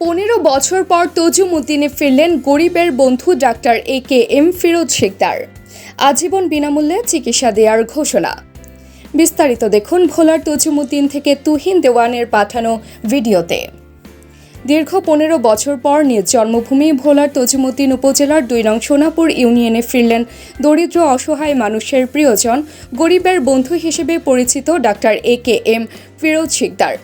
পনেরো বছর পর তজুমুদ্দিনে ফিরলেন গরিবের বন্ধু doctor A K M Firoz Sikder আজীবন বিনামূল্যে চিকিৎসা দেওয়ার ঘোষণা। বিস্তারিত দেখুন ভোলার তজুমুদ্দিন থেকে তুহিন দেওয়ানের পাঠানো ভিডিওতে। দীর্ঘ পনেরো বছর পর নিজ জন্মভূমি ভোলার তজুমুদ্দিন উপজেলার দুই নং সোনাপুর ইউনিয়নে ফিরলেন। দরিদ্র, অসহায় মানুষের প্রিয়জন, গরিবের বন্ধু হিসেবে পরিচিত doctor A K M Firoz Sikder.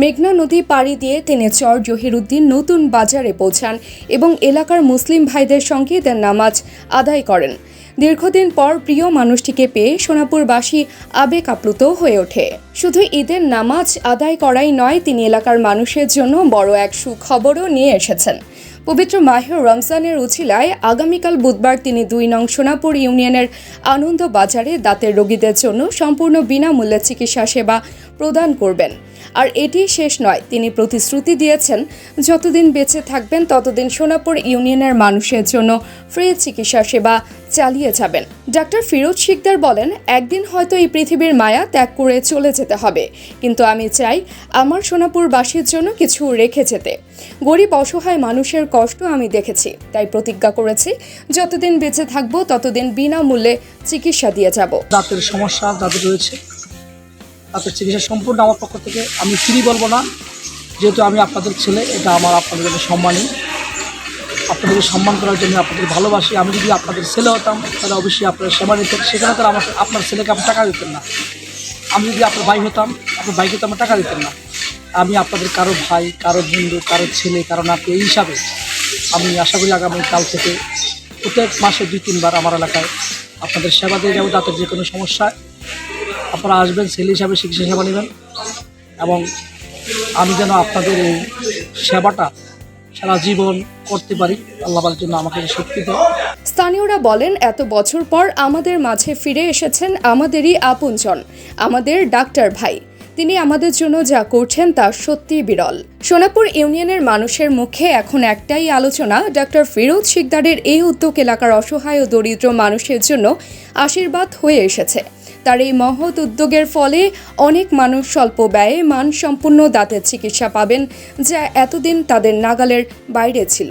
মেঘনা নদী পাড়ি দিয়ে তিনি চর জহিরুদ্দিন নতুন বাজারে পৌঁছান এবং এলাকার মুসলিম ভাইদের সঙ্গে তার নামাজ আদায় করেন। দীর্ঘদিন পর প্রিয় মানুষটিকে পেয়ে সোনাপুরবাসী আবেগ আপ্লুত হয়ে ওঠে। শুধু ঈদের নামাজ আদায় করাই নয়, তিনি এলাকার মানুষের জন্য বড় এক সুখবরও নিয়ে এসেছেন। পবিত্র মাহের রমজানের উছিলায় আগামীকাল বুধবার তিনি দুই নং সোনাপুর ইউনিয়নের আনন্দ বাজারে দাঁতের রোগীদের জন্য সম্পূর্ণ বিনামূল্যে চিকিৎসা সেবা প্রদান করবেন। আর এটি শেষ নয়, তিনি প্রতিশ্রুতি দিয়েছেন, যতদিন বেঁচে থাকবেন, ততদিন সোনাপুর ইউনিয়নের মানুষের জন্য ফ্রি চিকিৎসা সেবা চালিয়ে যাবেন। ডাক্তার ফিরোজ শিকদার বলেন, একদিন হয়তো এই পৃথিবীর মায়া ত্যাগ করে চলে যেতে হবে, কিন্তু আমি চাই আমার সোনাপুরবাসীর জন্য কিছু রেখে যেতে। গরিব অসহায় মানুষের কষ্ট আমি দেখেছি, তাই প্রতিজ্ঞা করেছি, যতদিন বেঁচে থাকব ততদিন বিনামূল্যে চিকিৎসা দিয়ে যাব। দাঁতের সমস্যা যাদের রয়েছে। দাঁতের চিকিৎসা সম্পূর্ণ আমার পক্ষ থেকে। আমি ফ্রি বলব না, যেহেতু আমি আপনাদের ছেলে, এটা আমার আপনাদের কাছে সম্মানই। আপনাদেরকে সম্মান করার জন্য আপনাদের ভালোবাসি। আমি যদি আপনাদের ছেলে হতাম, তাহলে অবশ্যই আপনার সেবা নিতেন। সেখানে তারা আমার আপনার ছেলেকে আপনি টাকা দিতেন না। আমি যদি আপনার ভাই হতাম, আপনার ভাইকে তো আমার টাকা দিতেন না। আমি আপনাদের কারও ভাই, কারও বন্ধু, কারও ছেলে, কারও নাতি, এই হিসাবে আমি আশা করি আগামী কাল থেকে প্রত্যেক মাসে দুই, তিনবার আমার এলাকায় আপনাদের সেবা দিয়ে যাব দাঁতের যে কোনো সমস্যায় আপনারা আসবেন, ছেলে হিসাবে চিকিৎসা সেবা নেবেন এবং আমি যেন আপনাদের এই সেবাটা সারা জীবন করতে পারি আল্লাহর জন্য আমাকে শক্তি দেয় স্থানীয়রা বলেন, এত বছর পর আমাদের মাঝে ফিরে এসেছেন আমাদেরই আপনজন, আমাদের ডাক্তার ভাই। তিনি আমাদের জন্য যা করছেন তা সত্যি বিরল। সোনাপুর ইউনিয়নের মানুষের মুখে এখন একটাই আলোচনা ডক্টর ফিরোজ শিকদারের এই উদ্যোগ এলাকার অসহায় ও দরিদ্র মানুষের জন্য আশীর্বাদ হয়ে এসেছে। তার এই মহৎ উদ্যোগের ফলে অনেক মানুষ স্বল্প ব্যয়ে মানসম্পন্ন দাঁতের চিকিৎসা পাবেন, যা এতদিন তাদের নাগালের বাইরে ছিল।